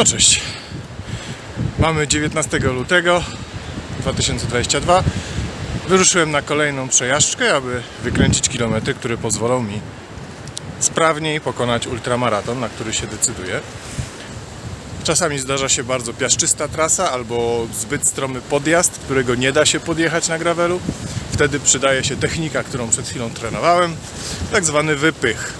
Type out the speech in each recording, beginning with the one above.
No cześć. Mamy 19 lutego 2022. Wyruszyłem na kolejną przejażdżkę, aby wykręcić kilometry, które pozwolą mi sprawniej pokonać ultramaraton, na który się decyduję. Czasami zdarza się bardzo piaszczysta trasa albo zbyt stromy podjazd, którego nie da się podjechać na gravelu. Wtedy przydaje się technika, którą przed chwilą trenowałem, tak zwany wypych.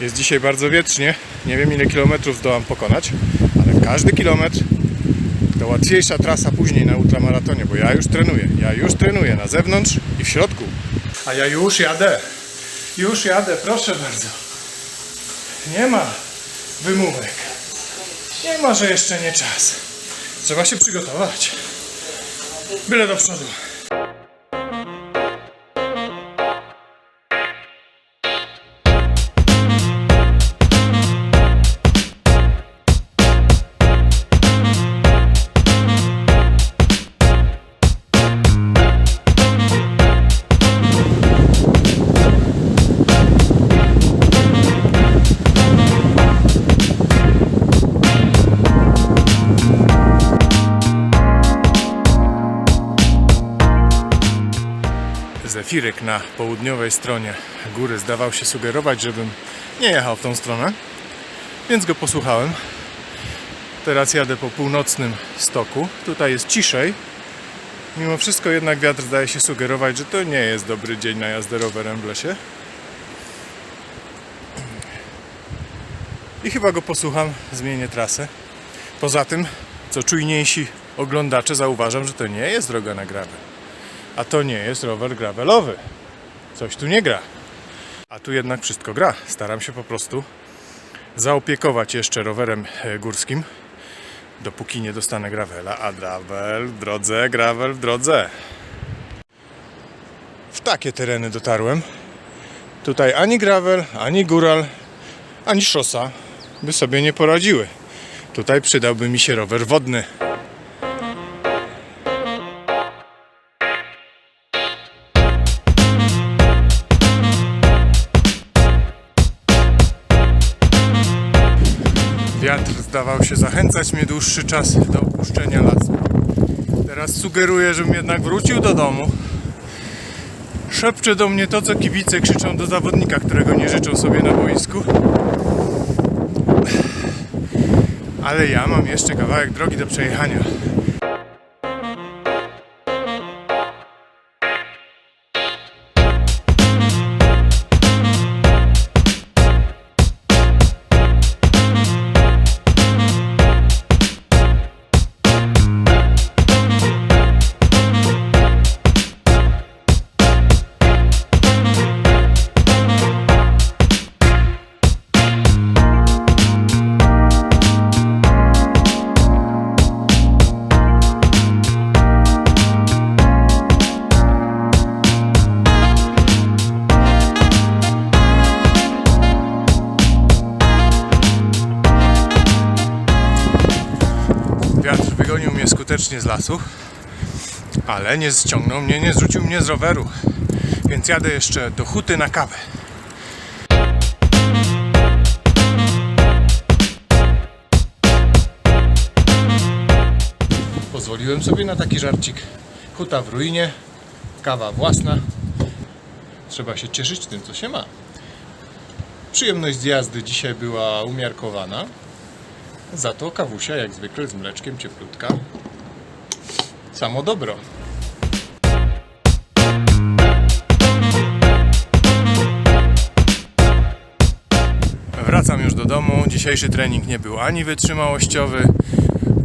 Jest dzisiaj bardzo wietrznie. Nie wiem ile kilometrów zdołam pokonać, ale każdy kilometr to łatwiejsza trasa później na ultramaratonie, bo ja już trenuję. Ja już trenuję na zewnątrz i w środku. A ja już jadę. Już jadę, proszę bardzo. Nie ma wymówek. Nie ma, że jeszcze nie czas. Trzeba się przygotować. Byle do przodu. Zefirek na południowej stronie góry zdawał się sugerować, żebym nie jechał w tą stronę, więc go posłuchałem. Teraz jadę po północnym stoku. Tutaj jest ciszej. Mimo wszystko jednak wiatr zdaje się sugerować, że to nie jest dobry dzień na jazdę rowerem w lesie. I chyba go posłucham, zmienię trasę. Poza tym, co czujniejsi oglądacze zauważam, że to nie jest droga na gravel. A to nie jest rower gravelowy. Coś tu nie gra. A tu jednak wszystko gra. Staram się po prostu zaopiekować jeszcze rowerem e, górskim, dopóki nie dostanę gravela. A gravel w drodze, gravel w drodze. W takie tereny dotarłem. Tutaj ani gravel, ani góral, ani szosa by sobie nie poradziły. Tutaj przydałby mi się rower wodny. Zdawał się zachęcać mnie dłuższy czas do opuszczenia lasu. Teraz sugeruje, żebym jednak wrócił do domu. Szepcze do mnie to, co kibice krzyczą do zawodnika, którego nie życzą sobie na boisku. Ale ja mam jeszcze kawałek drogi do przejechania. Skutecznie z lasu, ale nie ściągnął mnie, nie zrzucił mnie z roweru. Więc jadę jeszcze do huty na kawę. Pozwoliłem sobie na taki żarcik. Huta w ruinie, kawa własna. Trzeba się cieszyć tym, co się ma. Przyjemność jazdy dzisiaj była umiarkowana. Za to kawusia jak zwykle z mleczkiem cieplutka. Samo dobro. Wracam już do domu. Dzisiejszy trening nie był ani wytrzymałościowy,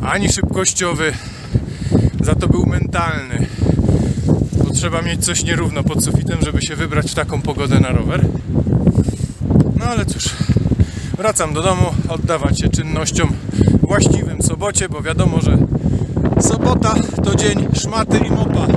ani szybkościowy. Za to był mentalny. Bo trzeba mieć coś nierówno pod sufitem, żeby się wybrać w taką pogodę na rower. No ale cóż, wracam do domu, oddawać się czynnościom właściwym sobocie, bo wiadomo, że sobota to dzień szmaty i mopa.